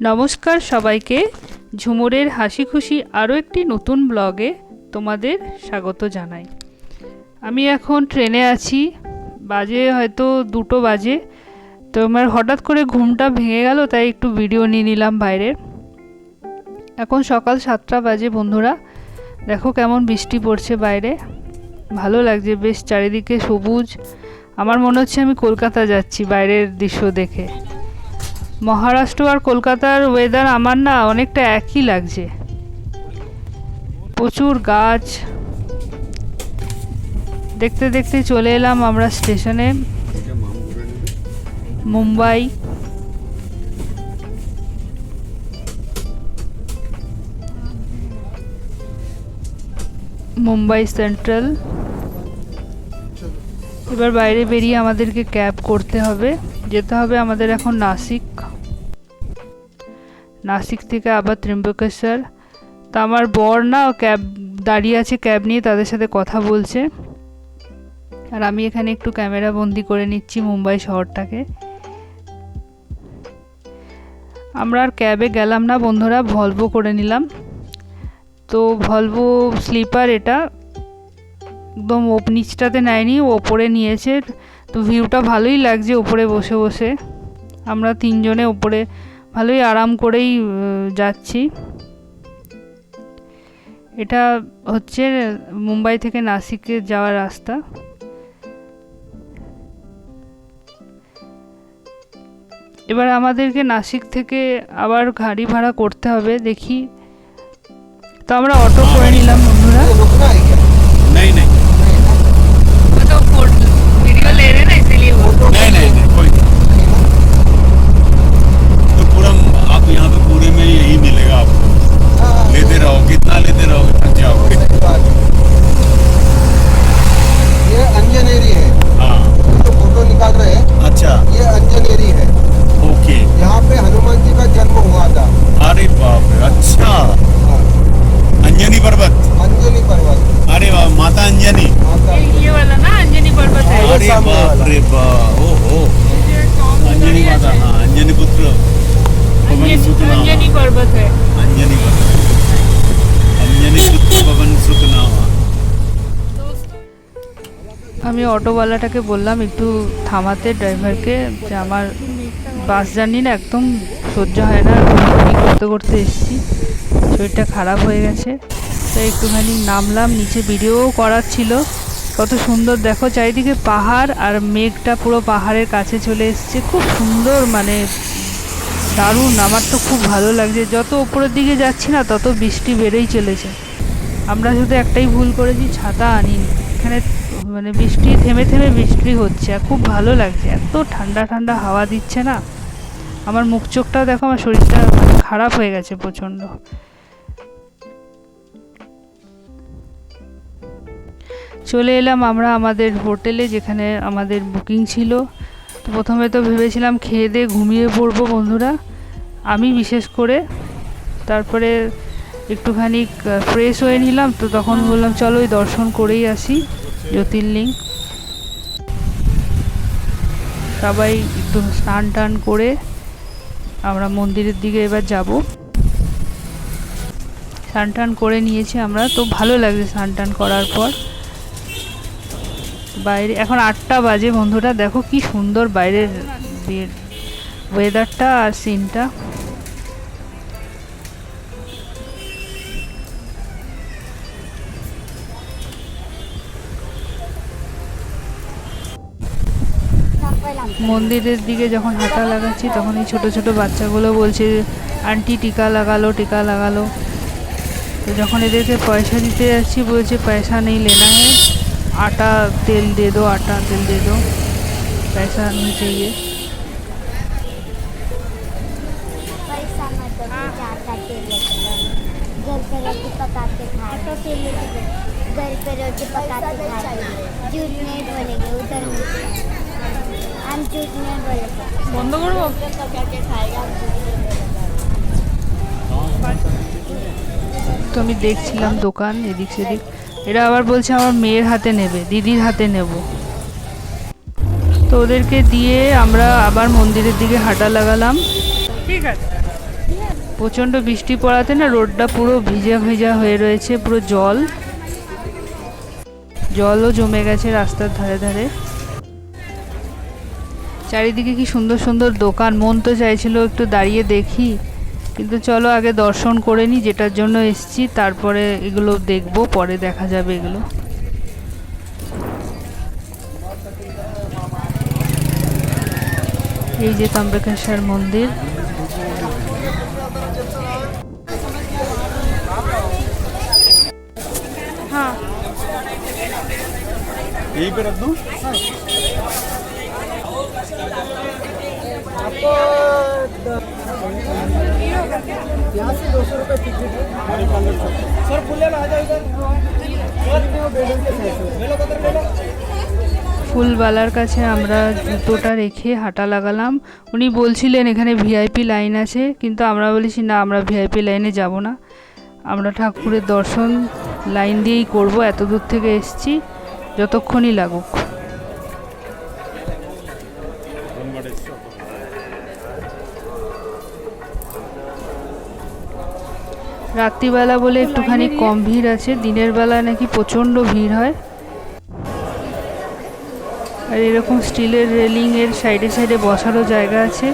নমস্কার সবাইকে। ঝুমুরের হাসি খুশি আরও একটি নতুন ব্লগে তোমাদের স্বাগত জানাই। আমি এখন ট্রেনে আছি, বাজে হয়তো দুটো বাজে। তো আমার হঠাৎ করে ঘুমটা ভেঙে গেল, তাই একটু ভিডিও নিয়ে নিলাম বাইরের। এখন সকাল সাতটা বাজে বন্ধুরা। দেখো কেমন বৃষ্টি পড়ছে বাইরে। ভালো লাগছে, বেশ চারিদিকে সবুজ। আমার মনে হচ্ছে আমি কলকাতা যাচ্ছি বাইরের দৃশ্য দেখে। মহারাষ্ট্র আর কলকাতার ওয়েদার আমার না অনেকটা একই লাগছে। প্রচুর গাছ। দেখতে দেখতে চলে এলাম আমরা স্টেশনে মুম্বাই। মুম্বাই সেন্ট্রাল এবার বাইরে বেরিয়ে আমাদেরকে ক্যাব করতে হবে। যেতে হবে আমাদের এখন নাসিক। নাসিক থেকে আবার ত্রিম্বকেশ্বর তা আমার বর না ক্যাব, দাঁড়িয়ে আছে ক্যাব নিয়ে, তাদের সাথে কথা বলছে। আর আমি এখানে একটু ক্যামেরা বন্দি করে নিচ্ছি মুম্বাই শহরটাকে। আমরা আর ক্যাবে গেলাম না বন্ধুরা, ভলভো করে নিলাম। তো ভলভো স্লিপার এটা, একদম ওপ নিচটাতে নেয়নি, ওপরে নিয়েছে। তো ভিউটা ভালোই লাগছে ওপরে বসে বসে। আমরা তিনজনে ওপরে ভালোই আরাম করেই যাচ্ছি। এটা হচ্ছে মুম্বাই থেকে নাসিকে যাওয়ার রাস্তা। এবার আমাদেরকে নাসিক থেকে আবার গাড়ি ভাড়া করতে হবে, দেখি। তো আমরা অটো করে নিলাম। আমি অটোওয়ালাটাকে বললাম একটু থামাতে ড্রাইভারকে যে আমার বাস জার্নি না একদম সহ্য হয় না করতে করতে এসেছি শরীরটা খারাপ হয়ে গেছে। তো একটুখানি নামলাম নিচে ভিডিও করার ছিল। কত সুন্দর দেখো চারিদিকে পাহাড় আর মেঘটা পুরো পাহাড়ের কাছে চলে এসছে। খুব সুন্দর মানে দারুণ, আমার তো খুব ভালো লাগছে। যত উপরের দিকে যাচ্ছি না, তত বৃষ্টি বেড়েই চলেছে। আমরা শুধু একটাই ভুল করেছি, ছাতা আনিনি। এখানে মানে বৃষ্টি, থেমে থেমে বৃষ্টি হচ্ছে, আর খুব ভালো লাগছে। এত ঠান্ডা ঠান্ডা হাওয়া দিচ্ছে না? আমার মুখ চোখটাও দেখো, আমার শরীরটা খারাপ হয়ে গেছে প্রচণ্ড। চলে এলাম আমরা আমাদের হোটেলে, যেখানে আমাদের বুকিং ছিল। তো প্রথমে তো ভেবেছিলাম খেয়ে দিয়ে ঘুমিয়ে পড়ব বন্ধুরা। আমি বিশেষ করে, তারপরে একটুখানি ফ্রেশ হয়ে নিলাম তো তখন বললাম, চলো ওই দর্শন করেই আসি জ্যোতির্লিঙ্গ সবাই একটু স্নান টান করে আমরা মন্দিরের দিকে এবার যাব। স্নান টান করে নিয়েছি আমরা, তো ভালো লাগছে স্নান টান করার পর। বাইরে, এখন আটটা বাজে বন্ধুরা, দেখো কি সুন্দর বাইরের ওয়েদারটা আর সিনটা মন্দিরের দিকে যখন হাঁটা লাগাচ্ছি তখন এই ছোটো ছোটো বাচ্চাগুলো বলছে, আন্টি, টিকা লাগালো টিকা লাগালো। তো যখন এদেরকে পয়সা দিতে যাচ্ছি, বলছে, পয়সা নেই, লেনা है आटा तेल दे दो आटा तेल दे दो पैसा नहीं चाहिए पैसा मत दो जाता तेल लेके जाओ। घर पे रोटी पका के खाए तो तेल लेके जाओ। घर पे रोटी पका के खाए झूठ नहीं बोलेंगे उधर मिलता है। हम झूठ नहीं बोलेंगे বন্ধ করবো पका के खाएगा हम झूठ नहीं बोलेंगे তো আমি দেখছিলাম দোকান এদিক সেদিক এরা আবার বলছে আমার মেয়ের হাতে নেবে দিদির হাতে নেব। তো ওদেরকে দিয়ে আমরা আবার মন্দিরের দিকে হাঁটা লাগালাম। ঠিক আছে। প্রচণ্ড বৃষ্টি পড়াতে না রোডটা পুরো ভিজা ভিজা হয়ে রয়েছে পুরো জল। জলও জমে গেছে রাস্তার ধারে ধারে। চারিদিকে কি সুন্দর সুন্দর দোকান। মন তো চাইছিল একটু দাঁড়িয়ে দেখি। কিন্তু চলো আগে দর্শন করে নিই যেটার জন্য এসছি তারপরে এগুলো দেখবো পরে দেখা যাবে এগুলো এই যে তাম্রকেশ্বর মন্দির হ্যাঁ यहीं पे रख दूँ यहाँ से दो सौ रुपये टिकट है सर फुले आ जाओ इधर ফুলবালার কাছে আমরা জুতোটা রেখে হাঁটা লাগালাম উনি বলছিলেন এখানে ভিআইপি লাইন আছে কিন্তু আমরা বলেছি না আমরা ভিআইপি লাইনে যাব না আমরা ঠাকুরের দর্শন লাইন দিয়েই করব এত দূর থেকে এসছি যতক্ষণই লাগুক রাত্রিবেলা বলে একটুখানি কম ভিড় আছে, দিনের বেলা নাকি প্রচণ্ড ভিড় হয়। আর এরকম স্টিলের রেলিংয়ের সাইডে সাইডে বসারও জায়গা আছে।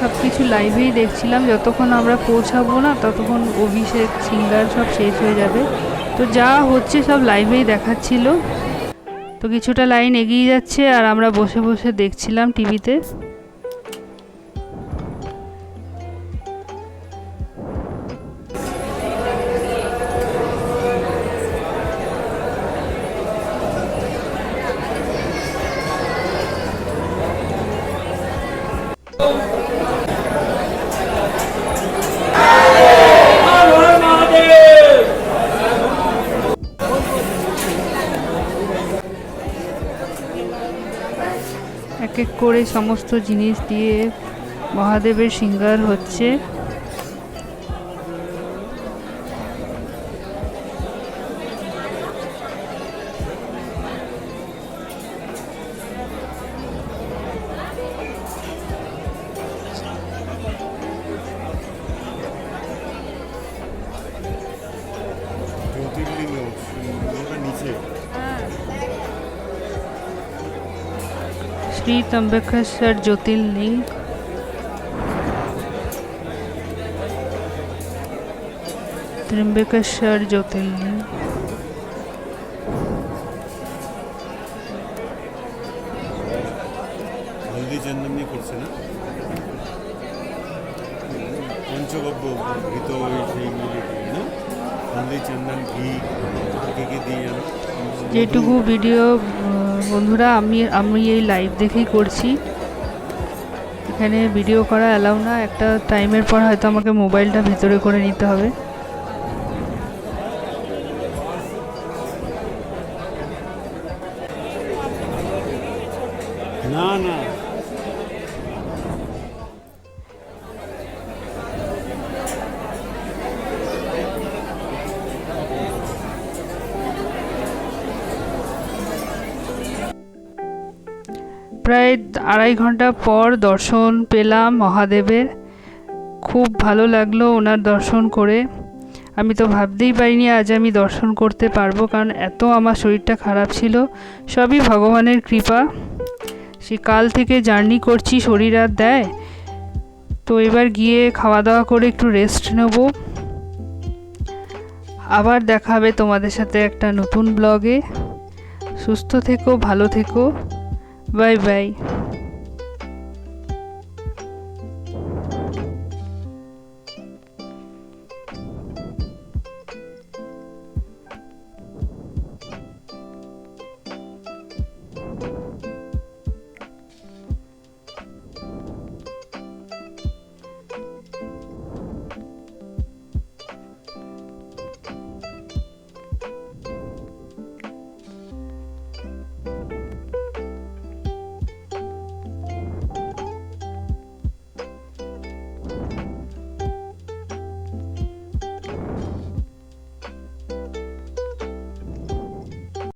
সব কিছু লাইভেই দেখছিলাম। যতক্ষণ আমরা পৌঁছাবো না, ততক্ষণ অভিষেক, সিঙ্গার সব শেষ হয়ে যাবে। তো যা হচ্ছে সব লাইভেই দেখাচ্ছিল। তো কিছুটা লাইন এগিয়ে যাচ্ছে আর আমরা বসে বসে দেখছিলাম টিভিতে করে সমস্ত জিনিস দিয়ে মহাদেবের সিঙ্গার হচ্ছে। শ্রী ত্রম্বকেশ্বর জ্যোতির্লিঙ্গ ত্রম্বকেশ্বর জ্যোতির্লিঙ্গ হলদি চন্দন করছে না পঞ্চগব্য যেটুকু ভিডিও বন্ধুরা আমি আমি এই লাইভ দেখেই করছি। এখানে ভিডিও করা অ্যালাউ না একটা টাইমের পর হয়তো আমাকে মোবাইলটা ভিতরে করে নিতে হবে। না না প্রায় আড়াই ঘণ্টা পর দর্শন পেলাম মহাদেবের। খুব ভালো লাগল ওনার দর্শন করে। আমি তো ভাবতেই পারিনি আজ আমি দর্শন করতে পারব, কারণ এত আমার শরীরটা খারাপ ছিল। সবই ভগবানের কৃপা। সে কাল থেকে জার্নি করছি, শরীর আর দেয়। তো এবার গিয়ে খাওয়া দাওয়া করে একটু রেস্ট নেব। আবার দেখা হবে তোমাদের সাথে একটা নতুন ব্লগে। সুস্থ থেকো, ভালো থেকো। Bye bye.